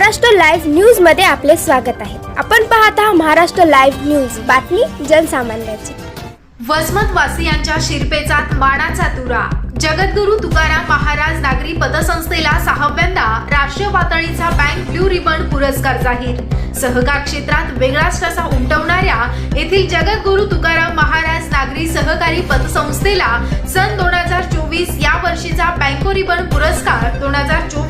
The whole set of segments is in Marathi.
महाराष्ट्र लाईव्ह न्यूजमध्ये आपले स्वागत आहे. आपण पाहत आहात महाराष्ट्र लाईव्ह न्यूज. बातमी जनसामान्याची. वसमत वासियांच्या शिरपेचात मानाचा तुरा. जगद्गुरु तुकाराम महाराज नागरी पतसंस्थेला सहाव्यांदा राष्ट्रीय पातळीचा बँक ब्ल्यू रिबन पुरस्कार जाहीर. सहकार क्षेत्रात वेगळाच ठसा उमटवणाऱ्या येथील जगद्गुरु तुकाराम महाराज नागरी सहकारी पतसंस्थेला सन दोन हजार चोवीस या वर्षीचा बँको रिबन पुरस्कार दोन हजार चोवीस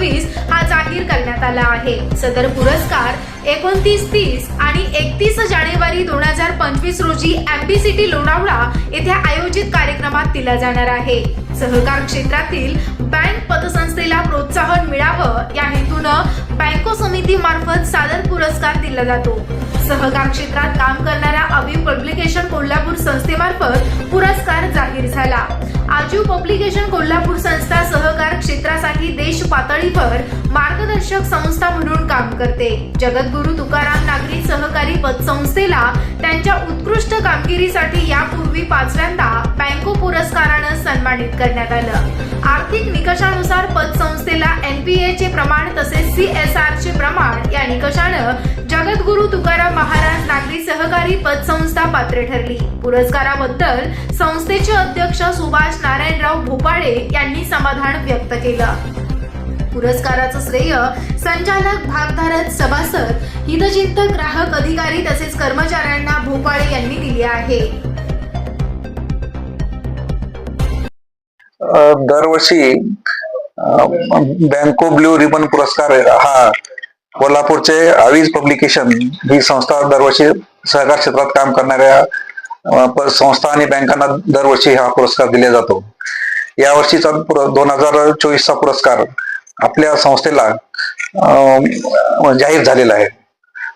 देण्यात आला आहे. सदर पुरस्कार एकोणतीस तीस आणि एकतीस जानेवारी दोन हजार पंचवीस रोजी एमपी सिटी लोणावळा येथे आयोजित कार्यक्रमात दिला जाणार आहे. सहकार क्षेत्रातील बँक पतसंस्थेला प्रोत्साहन मिळावं या हेतूनं बँको समिती मार्फत सादर पुरस्कार दिला जातो. सहकार क्षेत्रात काम करणाऱ्या अभिव पब्लिकेशन कोल्हापूर संस्थेमार्फत पुरस्कार जाहीर झाला. आजीव पब्लिकेशन कोल्हापूर संस्था सहकार क्षेत्रासाठी देश पातळीवर मार्गदर्शक संस्था म्हणून काम करते. जगद्गुरु तुकाराम नागरी सहकारी पतसंस्थेला त्यांच्या उत्कृष्ट कामगिरीसाठी यापूर्वी पाचव्यांदा बँको पुरस्कारानं सन्मानित करण्यात आलं. आर्थिक निकषानुसार पतसंस्थेला एनपीए चे प्रमाण तसेच सी एस आर चे प्रमाण या निकषानं जगद्गुरु तुकाराम महाराज नागरी सहकारी पतसंस्था पात्र ठरली. पुरस्काराबद्दल संस्थेचे अध्यक्ष सुभाष नारायणराव भोपाळे यांनी समाधान व्यक्त केलं. पुरस्काराचं श्रेय संचालक भागधारक सभासद हितचिंतक ग्राहक अधिकारी तसेच कर्मचाऱ्यांना भोपाळे यांनी दिले आहे. दरवर्षी अ, बँको ब्ल्यू रिबन पुरस्कार हा कोल्हापूरचे आवीज पब्लिकेशन ही संस्था दरवर्षी सहकार क्षेत्रात काम करणाऱ्या संस्था आणि बँकांना दरवर्षी हा पुरस्कार दिला जातो. यावर्षीचा दोन हजार चोवीसचा पुरस्कार आपल्या संस्थेला जाहीर झालेला आहे.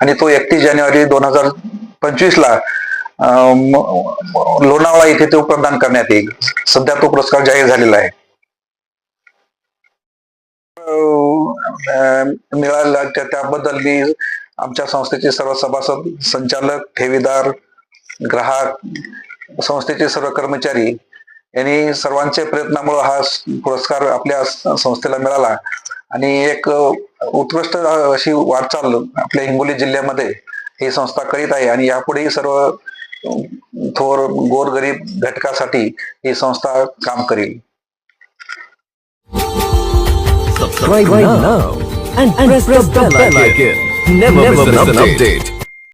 आणि तो एकतीस जानेवारी दोन हजार पंचवीस ला लोणावळा येथे तो प्रदान करण्यात येईल. सध्या तो पुरस्कार जाहीर झालेला आहे. अं, त्याबद्दल मी आमच्या संस्थेचे सर्व सभासद संचालक ठेवीदार ग्राहक संस्थेचे सर्व कर्मचारी यांनी सर्वांच्या प्रयत्नामुळे हा पुरस्कार आपल्या संस्थेला मिळाला. आणि एक उत्कृष्ट अशी वाटचाल आपल्या हिंगोली जिल्ह्यामध्ये ही संस्था करीत आहे. आणि यापुढेही सर्व थोर गोरगरीब घटकासाठी ही संस्था काम करील. Subscribe, Subscribe now, now and, and press, press the bell, bell icon. icon. Never, Never miss an update. update.